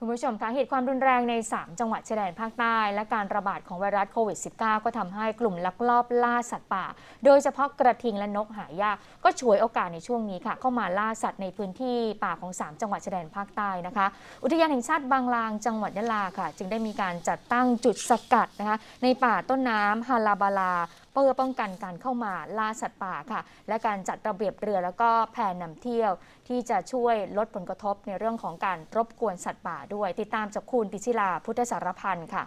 คุณผู้ชมคะเหตุความรุนแรงใน 3 จังหวัดชายแดนภาคใต้ และการระบาดของไวรัสโควิด -19 ก็ทำให้กลุ่มลักลอบล่าสัตว์ป่า โดยเฉพาะกระทิงและนกหายาก ก็ฉวยโอกาสในช่วงนี้ค่ะ เข้ามาล่าสัตว์ในพื้นที่ป่าของ 3 จังหวัดชายแดนภาคใต้นะคะ อุทยานแห่งชาติบางลางจังหวัดยะลาค่ะ จึงได้มีการจัดตั้งจุดสกัดนะคะในป่าต้นน้ำฮาลาบาลาเพื่อป้องกันการเข้ามาล่าสัตว์ป่าค่ะ และการจัดระเบียบเรือแล้วก็แพนนำเที่ยว ที่จะช่วยลดผลกระทบในเรื่องของการรบกวนสัตว์ป่าด้วย ติดตามจากคุณติชิลาพุทธสารพันธ์ค่ะ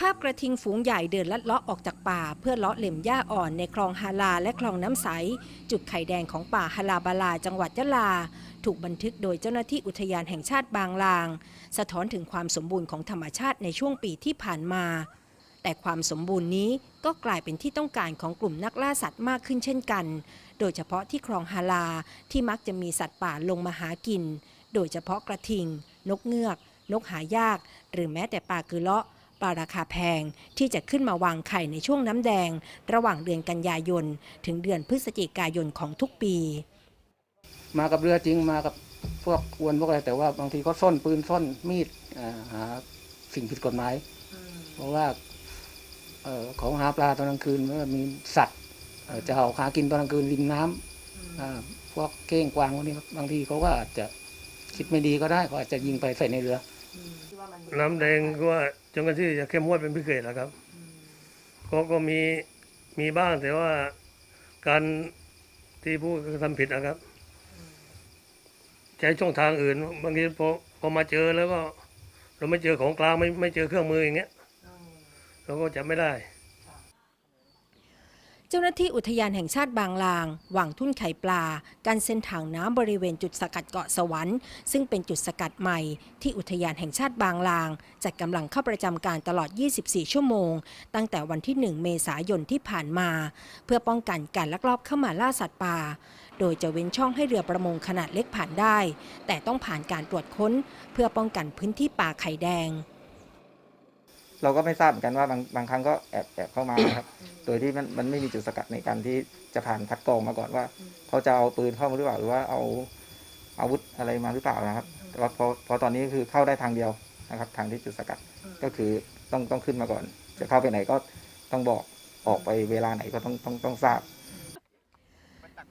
ภาพกระทิงฝูงใหญ่เดินลัดเลาะออกจากป่า เพื่อเลาะเหล่มหญ้าอ่อนในคลองฮาลาและคลองน้ำใส จุดไข่แดงของป่าฮาลาบาลาจังหวัดยะลา ถูกบันทึกโดยเจ้าหน้าที่อุทยานแห่งชาติบางลาง สะท้อนถึงความสมบูรณ์ของธรรมชาติในช่วงปีที่ผ่านมา แต่ความสมบูรณ์นี้ก็กลายเป็นที่ต้องการของกลุ่มนักล่าสัตว์มากขึ้นเช่นกัน โดยเฉพาะที่คลองฮาลาที่มักจะมีสัตว์ป่าลงมาหากิน โดยเฉพาะกระทิง นกเงือก นกหายาก หรือแม้แต่ปลากือเลาะปลาราคาแพงที่จะขึ้นมาวางไข่ในช่วงน้ำแดง ระหว่างเดือนกันยายน ถึงเดือนพฤศจิกายนของทุกปี มากับเรือจริงมากับพวกอวนพวกอะไรแต่ว่าบางทีก็ซ่อนปืนซ่อนมีดอ่าหาสิ่งผิดกฎหมาย เพราะว่าเอ่อ ของหาปลาตอนกลางคืนเมื่อมีสัตว์เอ่อจะเอาหากินตอนกลางคืนริมน้ำอ่าพวกเก้งกวางพวกนี้ครับบางทีเขาก็อาจจะคิดไม่ดีก็ได้เขาอาจจะยิงไปใส่ในเรือ น้ำแดงก็ว่าจนกระที่จะเข้มงวดเป็นพิเศษแล้วครับก็ก็มีมีบ้างแต่ว่าการที่ผู้กระทำผิดนะครับใช้ช่องทางอื่น บางทีพอพอมาเจอแล้วก็ เราไม่เจอของกลางไม่ไม่เจอเครื่องมืออย่างเงี้ย เราก็จับไม่ได้ เจ้าหน้าที่อุทยานแห่งชาติบางลางวางทุ่นไข่ปลาการเส้นทางน้ำบริเวณจุดสกัดเกาะสวรรค์ซึ่งเป็นจุดสกัดใหม่ที่อุทยานแห่งชาติบางลางจัดกำลังเข้าประจำการตลอด 24 ชั่วโมง ตั้งแต่วันที่ 1 เมษายนที่ผ่านมา เพื่อป้องกันการลักลอบเข้ามาล่าสัตว์ป่าโดยจะเว้นช่องให้เรือประมงขนาดเล็กผ่านได้ แต่ต้องผ่านการตรวจค้น เพื่อป้องกันพื้นที่ป่าไข่แดง เราก็ไม่ทราบเหมือนกันว่าบางบางครั้งก็แอบแอบเข้ามานะครับ โดยที่มันมันไม่มีจุดสกัดในการที่จะผ่านคัดกรองมาก่อนว่าเขาจะเอาปืนเข้ามาหรือเปล่าหรือว่าเอาอาวุธอะไรมาหรือเปล่านะครับ แต่ว่าพอพอตอนนี้คือเข้าได้ทางเดียวนะครับ ทางที่จุดสกัดก็คือต้องต้องขึ้นมาก่อน จะเข้าไปไหนก็ต้องบอกออกไปเวลาไหนก็ต้องต้องต้องทราบ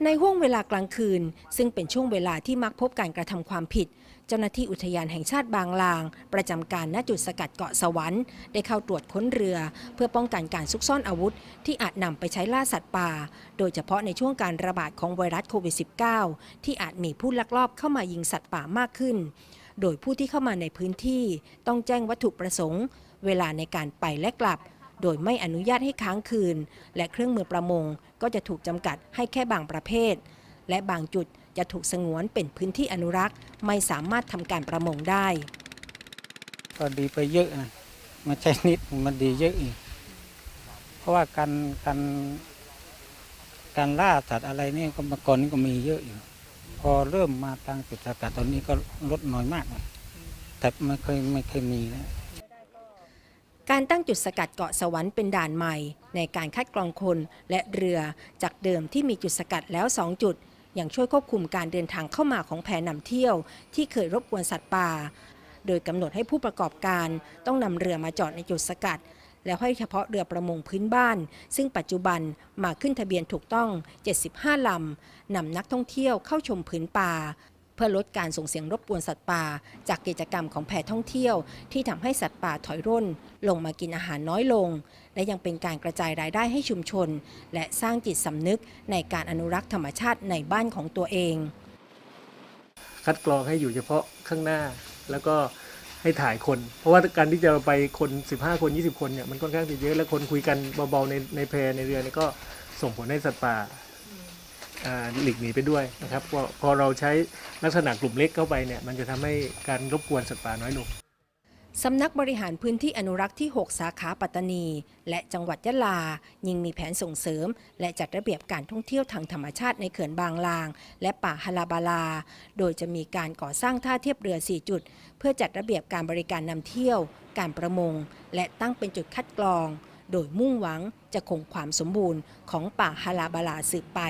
ในห่วงเวลากลางคืน ซึ่งเป็นช่วงเวลาที่มักพบการกระทำความผิด เจ้าหน้าที่อุทยานแห่งชาติบางลาง ประจำการณจุดสกัดเกาะสวรรค์ได้เข้าตรวจค้นเรือ เพื่อป้องกันการซุกซ่อนอาวุธ ที่อาจนำไปใช้ล่าสัตว์ป่า โดยเฉพาะในช่วงการระบาดของไวรัสโควิด -19 ที่อาจมีผู้ลักลอบเข้ามายิงสัตว์ป่ามากขึ้น โดยผู้ที่เข้ามาในพื้นที่ ต้องแจ้งวัตถุประสงค์ เวลาในการไปและกลับ โดยไม่อนุญาตให้ค้างคืน และเครื่องมือประมงก็จะถูกจำกัดให้แค่บางประเภท และบางจุดจะถูกสงวนเป็นพื้นที่อนุรักษ์ ไม่สามารถทำการประมงได้ ก็ดีไปเยอะนะม่ใช่นิดมันดีเยอะอีกเพราะว่าการการการล่าสัตว์อะไรนี่ก็เมื่อก่อนนี่ก็มีเยอะอยู่ พอเริ่มมาตั้งจุดสกัดตอนนี้ก็ลดน้อยมากเลยแต่ไม่เคยไม่เคยมีนะ การตั้งจุดสกัดเกาะสวรรค์เป็นด่านใหม่ ในการคัดกรองคนและเรือจากเดิมที่มีจุดสกัดแล้ว 2 จุด ยังช่วยควบคุมการเดินทางเข้ามาของแพนำเที่ยว ที่เคยรบกวนสัตว์ป่า โดยกำหนดให้ผู้ประกอบการต้องนำเรือมาจอดในจุดสกัด แล้วให้เฉพาะเรือประมงพื้นบ้าน ซึ่งปัจจุบันมาขึ้นทะเบียนถูกต้อง 75 ลำนำนักท่องเที่ยวเข้าชมพื้นป่า พื่อลดการส่งเสียงรบกวนสัตว์ป่า จากกิจกรรมของแพท่องเที่ยว ที่ทำให้สัตว์ป่าถอยร่น ลงมากินอาหารน้อยลง และยังเป็นการกระจายรายได้ให้ชุมชน และสร้างจิตสำนึกในการอนุรักษ์ธรรมชาติในบ้านของตัวเอง คัดกรองให้อยู่เฉพาะข้างหน้าแล้วก็ให้ถ่ายคน เพราะว่าการที่จะไปคน 15 คน 20 คนเนี่ยมันค่อนข้างจะเยอะและคนคุยกันเบาๆในในแพในเรือนี่ก็ส่งผลให้สัตว์ป่า หลีกหนีไปด้วยนะครับพอเราใช้ลักษณะกลุ่มเล็กเข้าไปเนี่ยมันจะทำให้การรบกวนสัตว์ป่าน้อยลงสำนักบริหารพื้นที่อนุรักษ์ที่ 6 สาขาปัตตานี และจังหวัดยะลายังมีแผนส่งเสริม และจัดระเบียบการท่องเที่ยวทางธรรมชาติในเขื่อนบางลาง และป่าฮาลาบาลา โดยจะมีการก่อสร้างท่าเทียบเรือ 4 จุด เพื่อจัดระเบียบการบริการนำเที่ยว การประมง และตั้งเป็นจุดคัดกรอง โดยมุ่งหวังจะคงความสมบูรณ์ของป่าฮาลาบาลาสืบไป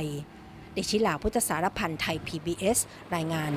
ดชิลาพุทธสารพันธ์ไทย PBS รายงาน